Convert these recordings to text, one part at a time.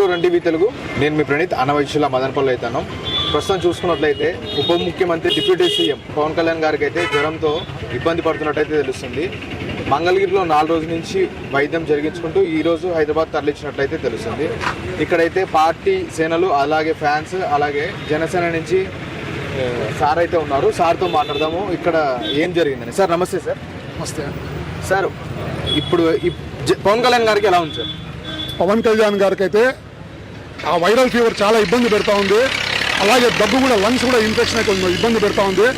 To run TV Telugu. నేను మీ ప్రణీత్ అన్నవైశ్యుల మదనపల్లి అవుతాను ప్రస్తుతం చూసుకున్నట్లయితే ఉప ముఖ్యమంత్రి డిప్యూటీ సీఎం పవన్ కళ్యాణ్ గారికి అయితే జ్వరంతో ఇబ్బంది పడుతున్నట్టయితే తెలుస్తుంది. మంగళగిరిలో నాలుగు రోజుల నుంచి వైద్యం జరిగించుకుంటూ ఈ రోజు హైదరాబాద్ తరలించినట్లయితే తెలుస్తుంది. ఇక్కడైతే పార్టీ సేనలు అలాగే ఫ్యాన్స్ అలాగే జనసేన నుంచి సార్ అయితే ఉన్నారు. సార్తో మాట్లాడదాము. ఇక్కడ ఏం జరిగిందని. సార్ నమస్తే సార్. వస్తే సార్ ఇప్పుడు పవన్ కళ్యాణ్ గారికి ఎలా ఉంది సార్? పవన్ కళ్యాణ్ గారికి అయితే ఆ వైరల్ ఫీవర్ చాలా ఇబ్బంది పెడతా ఉంది. అలాగే దగ్గు కూడా లంగ్స్ కూడా ఇన్ఫెక్షన్ అయితే ఇబ్బంది పెడతా ఉంది.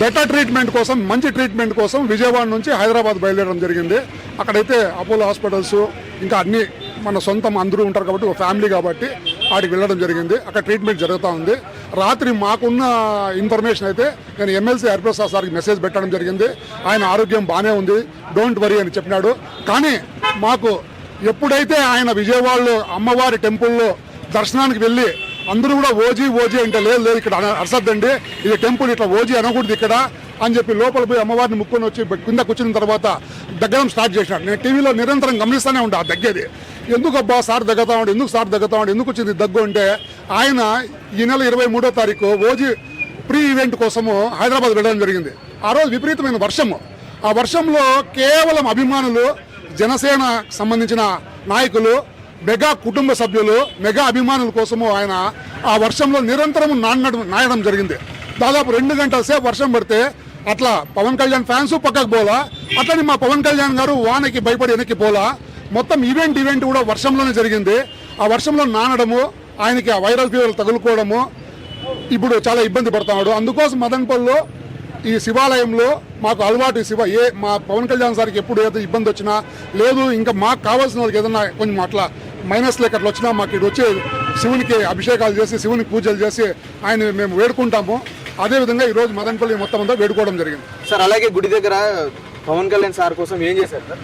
బెటర్ ట్రీట్మెంట్ కోసం మంచి ట్రీట్మెంట్ కోసం విజయవాడ నుంచి హైదరాబాద్ బయలుదేరడం జరిగింది. అక్కడైతే అపోలో హాస్పిటల్స్ ఇంకా అన్ని మన సొంతం అందరూ ఉంటారు కాబట్టి ఒక ఫ్యామిలీ కాబట్టి ఆడికి వెళ్ళడం జరిగింది. అక్కడ ట్రీట్మెంట్ జరుగుతూ ఉంది. రాత్రి మాకున్న ఇన్ఫర్మేషన్ అయితే నేను ఎమ్మెల్సీ హరిప్రసాద్ సార్కి మెసేజ్ పెట్టడం జరిగింది. ఆయన ఆరోగ్యం బాగానే ఉంది. డోంట్ వరీ అని చెప్పినాడు. కానీ మాకు ఎప్పుడైతే ఆయన విజయవాడలో అమ్మవారి టెంపుల్లో దర్శనానికి వెళ్ళి అందరూ కూడా ఓజీ ఓజీ అంటే లేదు లేదు ఇక్కడ అరసద్దండి ఇది టెంపుల్ ఇట్లా ఓజీ అనకూడదు ఇక్కడ అని చెప్పి లోపల పోయి అమ్మవారిని ముక్కుని వచ్చి కింద కూర్చున్న తర్వాత దగ్గడం స్టార్ట్ చేసినాడు. నేను టీవీలో నిరంతరం గమనిస్తూనే ఉంటా ఆ దగ్గేది. ఎందుకు అబ్బా సార్ దగ్గతా ఉండి ఎందుకు సార్ దగ్గతా ఉండి ఎందుకు వచ్చింది దగ్గు అంటే ఆయన ఈ నెల ఇరవై మూడో తారీఖు ఓజీ ప్రీ ఈవెంట్ కోసము హైదరాబాద్ వెళ్ళడం జరిగింది. ఆ రోజు విపరీతమైన వర్షము. ఆ వర్షంలో కేవలం అభిమానులు జనసేన సంబంధించిన నాయకులు మెగా కుటుంబ సభ్యులు మెగా అభిమానుల కోసము ఆయన ఆ వర్షంలో నిరంతరం నానడం నాయడం జరిగింది. దాదాపు రెండు గంటల సేపు వర్షం పడితే అట్లా పవన్ కళ్యాణ్ ఫ్యాన్స్ పక్కకు పోలా అట్లనే మా పవన్ కళ్యాణ్ గారు వానకి భయపడి వెనక్కి పోలా. మొత్తం ఈవెంట్ ఈవెంట్ కూడా వర్షంలోనే జరిగింది. ఆ వర్షంలో నానడము ఆయనకి ఆ వైరల్ ఫీవర్ తగులుకోవడము ఇప్పుడు చాలా ఇబ్బంది పడుతున్నాడు. అందుకోసం మదన్పల్లిలో ఈ శివాలయంలో మాకు అలవాటు శివ ఏ మా పవన్ కళ్యాణ్ సార్కి ఎప్పుడు ఏదో ఇబ్బంది వచ్చినా లేదు ఇంకా మాకు కావాల్సిన వాళ్ళకి ఏదైనా కొంచెం అట్లా మైనస్ లెక్క అట్లా వచ్చినా మాకు ఇటు వచ్చి శివునికి అభిషేకాలు చేసి శివునికి పూజలు చేసి ఆయన మేము వేడుకుంటాము. అదేవిధంగా ఈరోజు మదనపల్లి మొత్తం అంతా వేడుకోవడం జరిగింది. సార్ అలాగే గుడి దగ్గర పవన్ కళ్యాణ్ సార్ కోసం ఏం చేశారు సార్?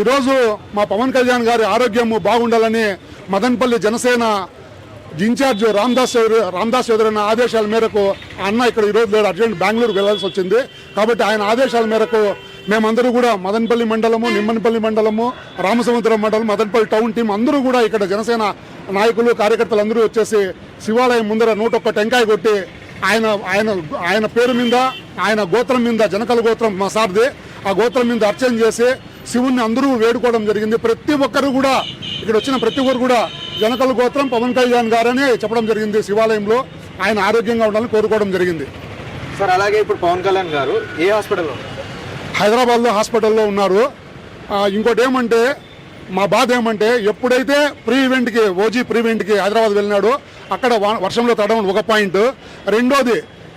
ఈరోజు మా పవన్ కళ్యాణ్ గారి ఆరోగ్యం బాగుండాలని మదనపల్లి జనసేన ఇన్ఛార్జ్ రామ్దాస్ రామ్దాస్ చౌదరి ఆదేశాల మేరకు అన్న ఇక్కడ ఈరోజు లేడు. అర్జెంట్ బెంగళూరు వెళ్ళాల్సి వచ్చింది. కాబట్టి ఆయన ఆదేశాల మేరకు మేమందరూ కూడా మదనపల్లి మండలము నిమ్మనపల్లి మండలము రామసముద్రం మండలం మదనపల్లి టౌన్ టీం అందరూ కూడా ఇక్కడ జనసేన నాయకులు కార్యకర్తలు అందరూ వచ్చేసి శివాలయం ముందర నూట ఒక్క టెంకాయ కొట్టి ఆయన ఆయన ఆయన పేరు మీద ఆయన గోత్రం మీద జనకల గోత్రం మా సార్ది ఆ గోత్రం మీద అర్చన చేసి శివుణ్ణి అందరూ వేడుకోవడం జరిగింది. ప్రతి ఒక్కరు కూడా ఇక్కడ వచ్చిన ప్రతి ఒక్కరు కూడా జనకల గోత్రం పవన్ కళ్యాణ్ గారని చెప్పడం జరిగింది శివాలయంలో. ఆయన ఆరోగ్యంగా ఉండాలని కోరుకోవడం జరిగింది. సార్ అలాగే ఇప్పుడు పవన్ కళ్యాణ్ గారు ఏ హాస్పిటల్లో హైదరాబాద్లో హాస్పిటల్లో ఉన్నారు. ఇంకోటి ఏమంటే మా బాధ ఏమంటే ఎప్పుడైతే ప్రీ ఈవెంట్కి ఓజీ ప్రీ ఈవెంట్కి హైదరాబాద్ వెళ్ళినాడో అక్కడ వర్షంలో తడడం ఒక పాయింట్. రెండోది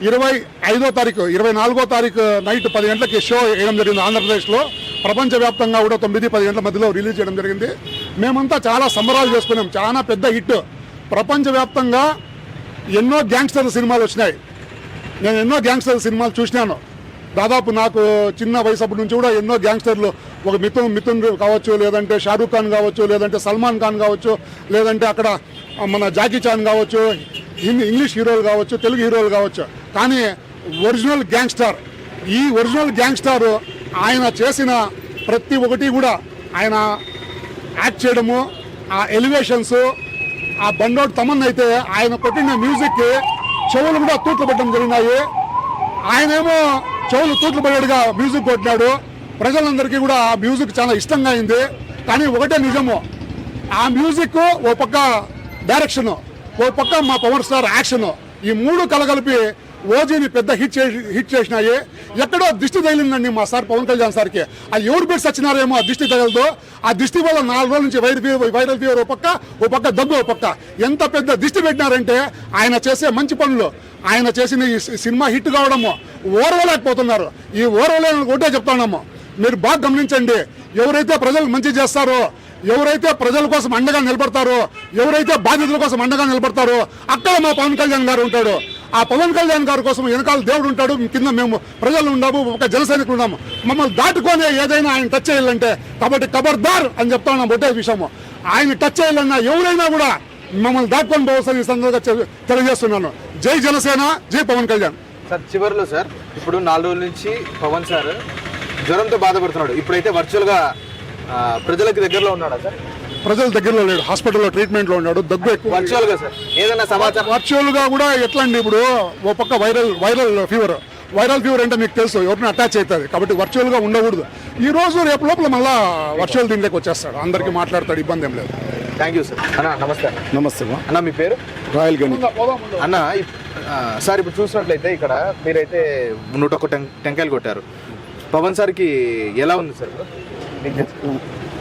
ఇరవై ఐదో తారీఖు ఇరవై నాలుగో తారీఖు నైట్ పది గంటలకి షో వేయడం జరిగింది ఆంధ్రప్రదేశ్లో. ప్రపంచవ్యాప్తంగా కూడా తొమ్మిది పది గంటల మధ్యలో రిలీజ్ చేయడం జరిగింది. మేమంతా చాలా సంబరాలు చేసుకున్నాం. చాలా పెద్ద హిట్. ప్రపంచవ్యాప్తంగా ఎన్నో గ్యాంగ్స్టర్ సినిమాలు వచ్చినాయి. నేను ఎన్నో గ్యాంగ్స్టర్ సినిమాలు చూసినాను. దాదాపు నాకు చిన్న వయసు అప్పటి నుంచి కూడా ఎన్నో గ్యాంగ్స్టర్లు ఒక మిథున్ మిథున్ కావచ్చు లేదంటే షారూఖ్ ఖాన్ కావచ్చు లేదంటే సల్మాన్ ఖాన్ కావచ్చు లేదంటే అక్కడ మన జాకీ చాన్ కావచ్చు హిందీ ఇంగ్లీష్ హీరోలు కావచ్చు తెలుగు హీరోలు కావచ్చు. కానీ ఒరిజినల్ గ్యాంగ్స్టార్ ఈ ఒరిజినల్ గ్యాంగ్స్టారు ఆయన చేసిన ప్రతి ఒక్కటి కూడా ఆయన యాక్ట్ చేయడము ఆ ఎలివేషన్స్ ఆ బండోడ్ తమన్ అయితే ఆయన కొట్టిన మ్యూజిక్ చెవులు కూడా తూట్లు పెట్టడం జరిగినాయి. ఆయనేమో చెవులు తూట్లు పడేట్టుగా మ్యూజిక్ కొట్టినాడు. ప్రజలందరికీ కూడా ఆ మ్యూజిక్ చాలా ఇష్టంగా అయింది. కానీ ఒకటే నిజము ఆ మ్యూజిక్ ఓ పక్క డైరెక్షన్ ఓ పక్క మా పవర్ స్టార్ యాక్షన్ ఈ మూడు కలగలిపి ఓజీని పెద్ద హిట్ చేసి హిట్ చేసినాయి. ఎక్కడో దిష్టి తగిలిందండి మా సార్ పవన్ కళ్యాణ్ సార్కి. ఆ ఎవరు పెట్టి వచ్చినారేమో ఆ దిష్టి తగలదు ఆ దిష్టి వల్ల నాలుగు రోజుల నుంచి వైరల్ ఫీవర్ వైరల్ ఫీవర్ ఓ పక్క ఓ పక్క దగ్గు ఓ పక్క. ఎంత పెద్ద దిష్టి పెట్టినారంటే ఆయన చేసే మంచి పనులు. ఆయన చేసిన ఈ సినిమా హిట్ కావడము. ఓర్వలేకపోతున్నారు. ఈ ఓర్వలేని ఒకటే చెప్తున్నాము. మీరు బాగా గమనించండి. ఎవరైతే ప్రజలకు మంచి చేస్తారో ఎవరైతే ప్రజల కోసం అండగా నిలబడతారో ఎవరైతే బాధితుల కోసం అండగా నిలబడతారో అక్కడ మా పవన్ కళ్యాణ్ గారు ఉంటాడు. ఆ పవన్ కళ్యాణ్ గారి కోసం వెనకాల దేవుడు ఉంటాడు. కింద మేము ప్రజలు ఉన్నాము ఒక జన సైనికులు ఉన్నాము. మమ్మల్ని దాటుకొని ఏదైనా ఆయన టచ్ చేయాలంటే కాబట్టి ఖబర్దార్ అని చెప్తా ఉన్నాం ఒకటే విషయము. ఆయన టచ్ చేయాలన్నా ఎవరైనా కూడా మమ్మల్ని దాటుకొని పోవలసిన సందర్భంగా తెలియజేస్తున్నాను. జై జనసేన జై పవన్ కళ్యాణ్. సార్ చివరిలో సార్ ఇప్పుడు నాలుగు రోజుల నుంచి పవన్ సార్ జ్వరంతో బాధపడుతున్నాడు. ఇప్పుడైతే వర్చువల్గా ప్రజలకు దగ్గరలో ఉన్నాడా సార్? ప్రజల దగ్గరలో లేడు హాస్పిటల్లో ట్రీట్మెంట్లో ఉన్నాడు దగ్గు ఎక్కువ వర్చువల్గా సార్ ఏదైనా సమాచారం? వర్చువల్గా కూడా ఎట్లా అండి ఇప్పుడు ఓ పక్క viral viral fever. Viral fever అంటే మీకు తెలుసు ఎవరిని అటాచ్ అవుతుంది కాబట్టి వర్చువల్గా ఉండకూడదు. ఈ రోజు రేపు లోపల మళ్ళా వర్చువల్ దీనిలోకి వచ్చేస్తాడు అందరికి మాట్లాడతాడు ఇబ్బంది ఏం లేదు. థ్యాంక్ యూ సార్ అన్న నమస్తే అన్న. నమస్తే అన్న మీ పేరు? రాయల్ గని అన్న సార్ ఇప్పుడు చూసినట్లయితే ఇక్కడ మీరైతే నూట ఒక్క టెం టెంకాయలు కొట్టారు. పవన్ సార్కి ఎలా ఉంది సార్?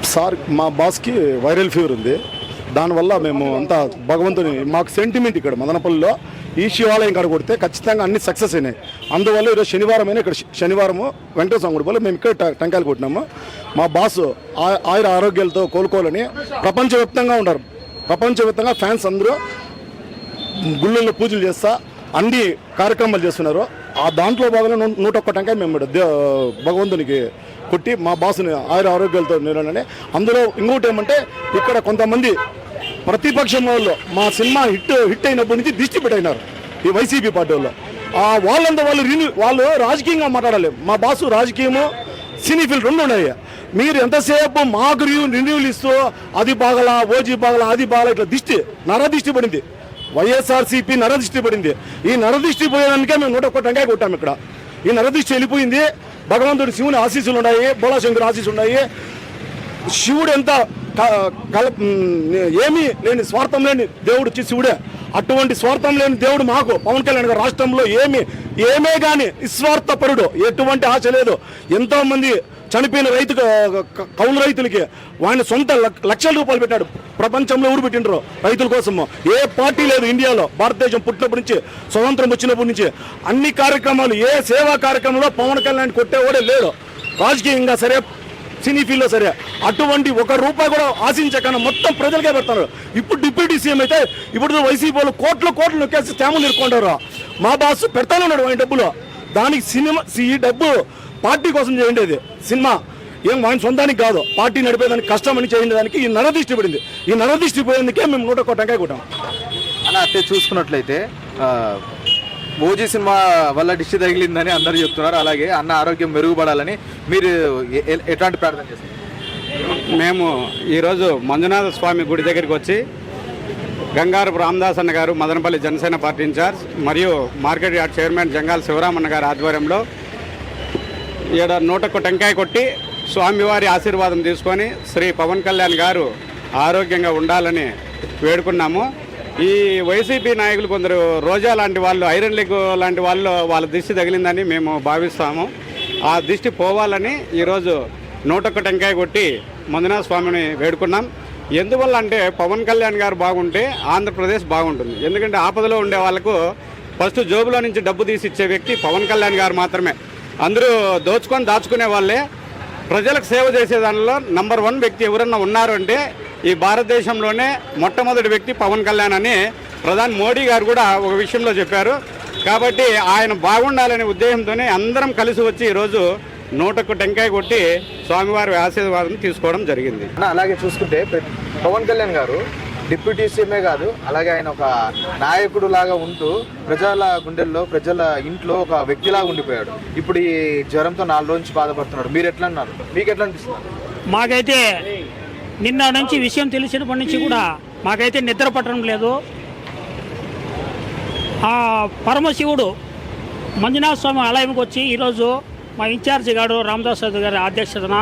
సార్ మా బాస్కి వైరల్ ఫీవర్ ఉంది. దానివల్ల మేము అంతా భగవంతుని మాకు సెంటిమెంట్ ఇక్కడ మదనపల్లిలో ఈ శివాలయం కాడ కొడితే ఖచ్చితంగా అన్ని సక్సెస్ అయినాయి. అందువల్ల ఈరోజు శనివారం అయినా ఇక్కడ శనివారము వెంకటేశ్వర స్వామి గుడి వల్ల మేము ఇక్కడ ట- టెంకాయలు కొట్టినాము. మా బాస్ ఆ- ఆయుర ఆరోగ్యాలతో కోలుకోవాలని ప్రపంచవ్యాప్తంగా ఉన్నారు. ప్రపంచవ్యాప్తంగా ఫ్యాన్స్ అందరూ గుళ్ళల్లో పూజలు చేస్తా అన్ని కార్యక్రమాలు చేస్తున్నారు. ఆ దాంట్లో భాగంగా నూట ఒక్క టెంకాయ మేము దే- భగవంతునికి కొట్టి మా బాసుని ఆయుర ఆరోగ్యాలతో నిలవనని అందులో ఇంకోటి ఏమంటే ఇక్కడ కొంతమంది ప్రతిపక్షం వాళ్ళు మా సినిమా హిట్ హిట్ అయినప్పటి నుంచి దిష్టి పెట్టినారు ఈ వైసీపీ పార్టీ వాళ్ళు. ఆ వాళ్ళంతా వాళ్ళు రిన్యూ వాళ్ళు రాజకీయంగా మాట్లాడాలి. మా బాసు రాజకీయము సినీ ఫీల్డ్ రెండు ఉన్నాయి. మీరు ఎంతసేపు మాకు రివ్యూ రిన్యూలు ఇస్తూ అది బాగలా ఓజీ బాగలా అది బాగలా ఇట్లా దిష్టి నర దిష్టి పడింది. వైఎస్ఆర్సీపీ నరదిష్టి పడింది. ఈ నరదిష్టి పోయేదానికే మేము నూట ఒక్క టెంకాయ కొట్టాము ఇక్కడ. ఈ నరదృష్టి వెళ్ళిపోయింది. భగవంతుడి శివుని ఆశీస్సులు ఉన్నాయి బోళాశంకర్ ఆశీస్సులు ఉన్నాయి. శివుడు ఎంత కల ఏమీ లేని స్వార్థం లేని దేవుడు వచ్చి శివుడే. అటువంటి స్వార్థం లేని దేవుడు మాకు పవన్ కళ్యాణ్ గారు రాష్ట్రంలో ఏమి ఏమే కానీ నిస్వార్థపరుడు. ఎటువంటి ఆశ లేదు. ఎంతోమంది చనిపోయిన రైతు కౌలు రైతులకి వాడిని సొంత లక్షల రూపాయలు పెట్టాడు. ప్రపంచంలో ఊరు పెట్టిండ్రు రైతుల కోసము ఏ పార్టీ లేదు ఇండియాలో. భారతదేశం పుట్టినప్పటి నుంచి స్వతంత్రం వచ్చినప్పటి నుంచి. అన్ని కార్యక్రమాలు ఏ సేవా కార్యక్రమంలో పవన్ కళ్యాణ్ కొట్టేవాడే లేడు. రాజకీయంగా సరే సినీ ఫీల్డ్లో సరే అటువంటి ఒక రూపాయి కూడా ఆశించకుండా మొత్తం ప్రజలకే పెడతారు. ఇప్పుడు డిప్యూటీ సీఎం అయితే ఇప్పుడు వైసీపీ వాళ్ళు కోట్ల కోట్లు నొక్కేసి స్టాములు ఇరుక్కుంటారు. మా బాస్ పెడతానన్నాడు ఆయన డబ్బులు. దానికి సినిమా ఈ డబ్బు పార్టీ కోసం చేయండి అది. సినిమా ఏం ఆయన సొంతానికి కాదు. పార్టీ నడిపేదానికి కష్టం అని చేయండి దానికి ఈ నరదిష్టి పడింది. ఈ నరదిష్టి పోయేందుకే మేము నూట ఒక్క టెంకాయ కొట్టాం. అన్న అట్టే చూసుకున్నట్లయితే ఓజీ సినిమా వల్ల డిష్ తగిలిందని అందరూ చెప్తున్నారు. అలాగే అన్న ఆరోగ్యం మెరుగుపడాలని మీరు ఎట్లాంటి ప్రార్థన చేస్తారు? మేము ఈరోజు మంజునాథ స్వామి గుడి దగ్గరికి వచ్చి గంగారపు రామదాస్ అన్న గారు మదనపల్లి జనసేన పార్టీ ఇన్ఛార్జ్ మరియు మార్కెట్ యార్డ్ చైర్మన్ జంగాల శివరామన్న గారి ఆధ్వర్యంలో ఈడ నూటకు టెంకాయ కొట్టి స్వామివారి ఆశీర్వాదం తీసుకొని శ్రీ పవన్ కళ్యాణ్ గారు ఆరోగ్యంగా ఉండాలని వేడుకున్నాము. ఈ వైసీపీ నాయకులు కొందరు రోజా లాంటి వాళ్ళు ఐరన్ లెగ్ లాంటి వాళ్ళు వాళ్ళ దిష్టి తగిలిందని మేము భావిస్తాము. ఆ దిష్టి పోవాలని ఈరోజు నూటొక్క టెంకాయ కొట్టి మంజునాథ స్వామిని వేడుకున్నాం. ఎందువల్ల అంటే పవన్ కళ్యాణ్ గారు బాగుంటే ఆంధ్రప్రదేశ్ బాగుంటుంది. ఎందుకంటే ఆపదలో ఉండే వాళ్ళకు ఫస్ట్ జోబులో నుంచి డబ్బు తీసి ఇచ్చే వ్యక్తి పవన్ కళ్యాణ్ గారు మాత్రమే. అందరూ దోచుకొని దాచుకునే వాళ్ళే. ప్రజలకు సేవ చేసే దానిలో నంబర్ వన్ వ్యక్తి ఎవరన్నా ఉన్నారు అంటే ఈ భారతదేశంలోనే మొట్టమొదటి వ్యక్తి పవన్ కళ్యాణ్ అని ప్రధాని మోడీ గారు కూడా ఒక విషయంలో చెప్పారు. కాబట్టి ఆయన బాగుండాలనే ఉద్దేశంతోనే అందరం కలిసి వచ్చి ఈరోజు నూటకు టెంకాయ కొట్టి స్వామివారి ఆశీర్వాదం తీసుకోవడం జరిగింది. అలాగే చూసుకుంటే పవన్ కళ్యాణ్ గారు డిప్యూటీ సీఎంఏ కాదు అలాగే ఆయన ఒక నాయకుడు లాగా ఉంటూ ప్రజల గుండెల్లో ప్రజల ఇంట్లో ఒక వ్యక్తిలాగా ఉండిపోయాడు. ఇప్పుడు ఈ జ్వరంతో నాలుగు రోజు నుంచి బాధపడుతున్నాడు. మీరు ఎట్లా అన్నారు మీకు ఎట్లా అనిపిస్తుంది మాకైతే నిన్న నుంచి విషయం తెలిసినప్పటి నుంచి కూడా మాకైతే నిద్ర పట్టడం లేదు. ఆ పరమశివుడు మంజునాథ స్వామి ఆలయంకి వచ్చి ఈరోజు మా ఇన్ఛార్జి గారు రామదాస్ గారి అధ్యక్షతన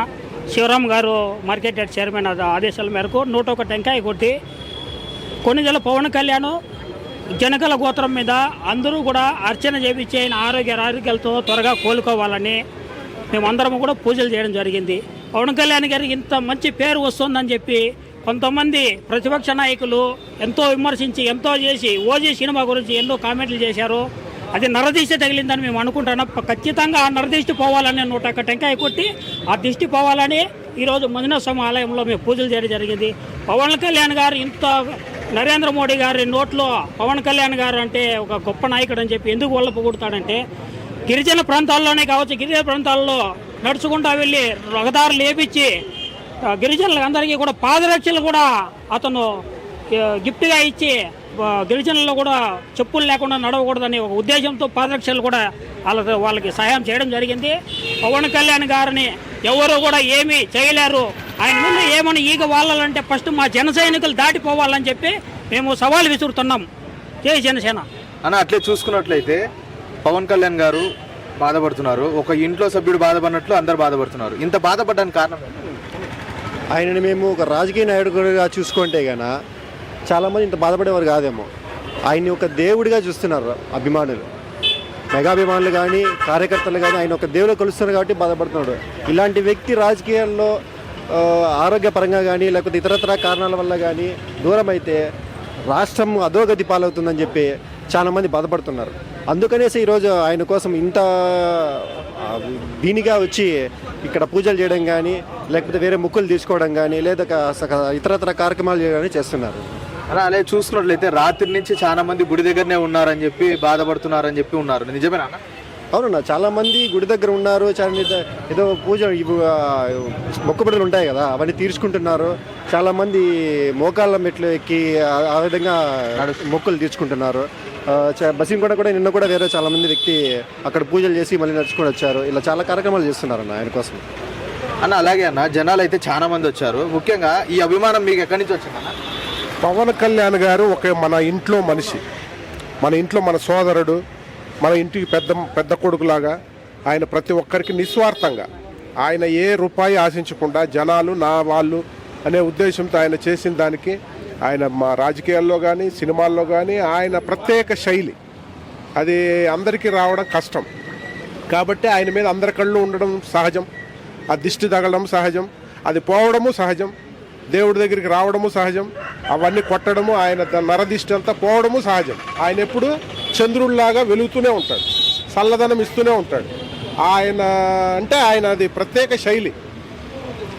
శివరామ్ గారు మార్కెట్ చైర్మన్ ఆదేశాల మేరకు నూట ఒక టెంకాయ కొట్టి కొన్నిదల పవన్ కళ్యాణ్ జనగల గోత్రం మీద అందరూ కూడా అర్చన చేపించి ఆయన ఆరోగ్య ఆరోగ్యాలతో త్వరగా కోలుకోవాలని మేమందరం కూడా పూజలు చేయడం జరిగింది. పవన్ కళ్యాణ్ గారికి ఇంత మంచి పేరు వస్తుందని చెప్పి కొంతమంది ప్రతిపక్ష నాయకులు ఎంతో విమర్శించి ఎంతో చేసి ఓజీ సినిమా గురించి ఎన్నో కామెంట్లు చేశారు. అది నరదిష్టి తగిలిందని మేము అనుకుంటున్నాం. ఖచ్చితంగా ఆ నరదిష్టి పోవాలని నూట ఒక్క టెంకాయ కొట్టి ఆ దిష్టి పోవాలని ఈరోజు మంజునాథ స్వామి ఆలయంలో మేము పూజలు చేయడం జరిగింది. పవన్ కళ్యాణ్ గారు ఇంత నరేంద్ర మోడీ గారి నోట్లో పవన్ కళ్యాణ్ గారు అంటే ఒక గొప్ప నాయకుడు అని చెప్పి ఎందుకు వల్ల పొగుడతాడంటే గిరిజన ప్రాంతాల్లోనే కావచ్చు గిరిజన ప్రాంతాల్లో నడుచుకుంటా వెళ్ళి రహదారులు లేపించి గిరిజనులందరికీ కూడా పాదరక్షలు కూడా అతను గిఫ్ట్గా ఇచ్చి గిరిజనుల్లో కూడా చెప్పులు లేకుండా నడవకూడదని ఒక ఉద్దేశంతో పాదరక్షలు కూడా వాళ్ళ వాళ్ళకి సహాయం చేయడం జరిగింది. పవన్ కళ్యాణ్ గారిని ఎవరు కూడా ఏమీ చేయలేరు. ఆయన ముందు ఏమని ఈగ వాలాలంటే ఫస్ట్ మా జన సైనికులు దాటిపోవాలని చెప్పి మేము సవాల్ విసురుతున్నాం. జై జనసేన. అన్న అట్లే చూసుకున్నట్లయితే పవన్ కళ్యాణ్ గారు బాధపడుతున్నారు. ఒక ఇంట్లో సభ్యుడు బాధపడినట్లు అందరు బాధపడుతున్నారు. ఇంత బాధపడడానికి కారణం ఏంటి? ఆయనని మేము ఒక రాజకీయ నాయకుడిగా చూసుకుంటే గన చాలామంది ఇంత బాధపడేవారు కాదేమో. ఆయన్ని ఒక దేవుడిగా చూస్తున్నారు అభిమానులు. మెగాభిమానులు కానీ కార్యకర్తలు కానీ ఆయన ఒక దేవుడు కలుస్తున్నారు కాబట్టి బాధపడుతున్నాడు. ఇలాంటి వ్యక్తి రాజకీయాల్లో ఆరోగ్యపరంగా కానీ లేకపోతే ఇతరతర కారణాల వల్ల కానీ దూరం అయితే రాష్ట్రం అధోగతి పాలవుతుందని చెప్పి చాలామంది బాధపడుతున్నారు. అందుకనేసి ఈరోజు ఆయన కోసం ఇంత దీనిగా వచ్చి ఇక్కడ పూజలు చేయడం కానీ లేకపోతే వేరే ముక్కులు తీసుకోవడం కానీ లేదా క- ఇతరతర కార్యక్రమాలు చేయడం కానీ చేస్తున్నారు. అలా అలా చూసుకున్నట్లయితే రాత్రి నుంచి చాలా మంది గుడి దగ్గరనే ఉన్నారని చెప్పి బాధపడుతున్నారని చెప్పి ఉన్నారు. నిజమేనా అన్న? అవునన్నా చాలా మంది గుడి దగ్గర ఉన్నారు చాలా ఏదో పూజ మొక్కుబడులు ఉంటాయి కదా అవన్నీ తీర్చుకుంటున్నారు. చాలా మంది మోకాళ్ళ మెట్లు ఎక్కి ఆ- విధంగా మొక్కులు తీర్చుకుంటున్నారు. బసింగ్ కూడా కూడా నిన్న కూడా వేరే చాలా మంది వ్యక్తి అక్కడ పూజలు చేసి మళ్ళీ నడుచుకొని వచ్చారు. ఇలా చాలా కార్యక్రమాలు చేస్తున్నారు అన్న ఆయన కోసం. అన్న అలాగే అన్న జనాలు అయితే చాలా మంది వచ్చారు. ముఖ్యంగా ఈ అభిమానం మీకు ఎక్కడి నుంచి వచ్చిందన్న? పవన్ కళ్యాణ్ గారు ఒక మన ఇంట్లో మనిషి. మన ఇంట్లో మన సోదరుడు మన ఇంటికి పెద్ద పెద్ద కొడుకులాగా ఆయన ప్రతి ఒక్కరికి నిస్వార్థంగా. ఆయన ఏ రూపాయి ఆశించకుండా జనాలు నా వాళ్ళు అనే ఉద్దేశంతో ఆయన చేసిన దానికి ఆయన మా రాజకీయాల్లో కానీ సినిమాల్లో కానీ ఆయన ప్రత్యేక శైలి. అది అందరికీ రావడం కష్టం. కాబట్టి ఆయన మీద అందరి కళ్ళు ఉండడం సహజం. ఆ దిష్టి తగలడం సహజం. అది పోవడము సహజం. దేవుడి దగ్గరికి రావడము సహజం. అవన్నీ కొట్టడము ఆయన నరదిష్టి అంతా పోవడము సహజం. ఆయన ఎప్పుడు చంద్రుడిలాగా వెలుగుతూనే ఉంటాడు. చల్లదనం ఇస్తూనే ఉంటాడు. ఆయన అంటే ఆయన అది ప్రత్యేక శైలి.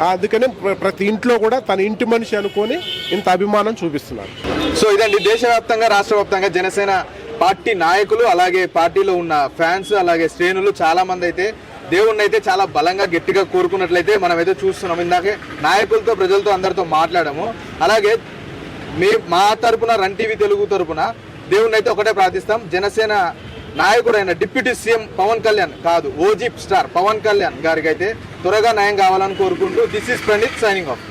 అందుకని ప్రతి ఇంట్లో కూడా తన ఇంటి మనిషి అనుకొని ఇంత అభిమానం చూపిస్తున్నారు. సో ఇదండి దేశవ్యాప్తంగా రాష్ట్ర వ్యాప్తంగా జనసేన పార్టీ నాయకులు అలాగే పార్టీలో ఉన్న ఫ్యాన్స్ అలాగే శ్రేణులు చాలామంది అయితే దేవుణ్ణి అయితే చాలా బలంగా గట్టిగా కోరుకున్నట్లయితే మనం అయితే చూస్తున్నాం. ఇందాకే నాయకులతో ప్రజలతో అందరితో మాట్లాడము. అలాగే మీ మా తరపున రన్ టీవీ తెలుగు తరపున దేవుణ్ణి అయితే ఒకటే ప్రార్థిస్తాం. జనసేన నాయకుడైన డిప్యూటీ సీఎం పవన్ కళ్యాణ్ కాదు ఓజీ స్టార్ పవన్ కళ్యాణ్ గారికి అయితే త్వరగా న్యాయం కావాలని కోరుకుంటూ this is Praneeth signing off.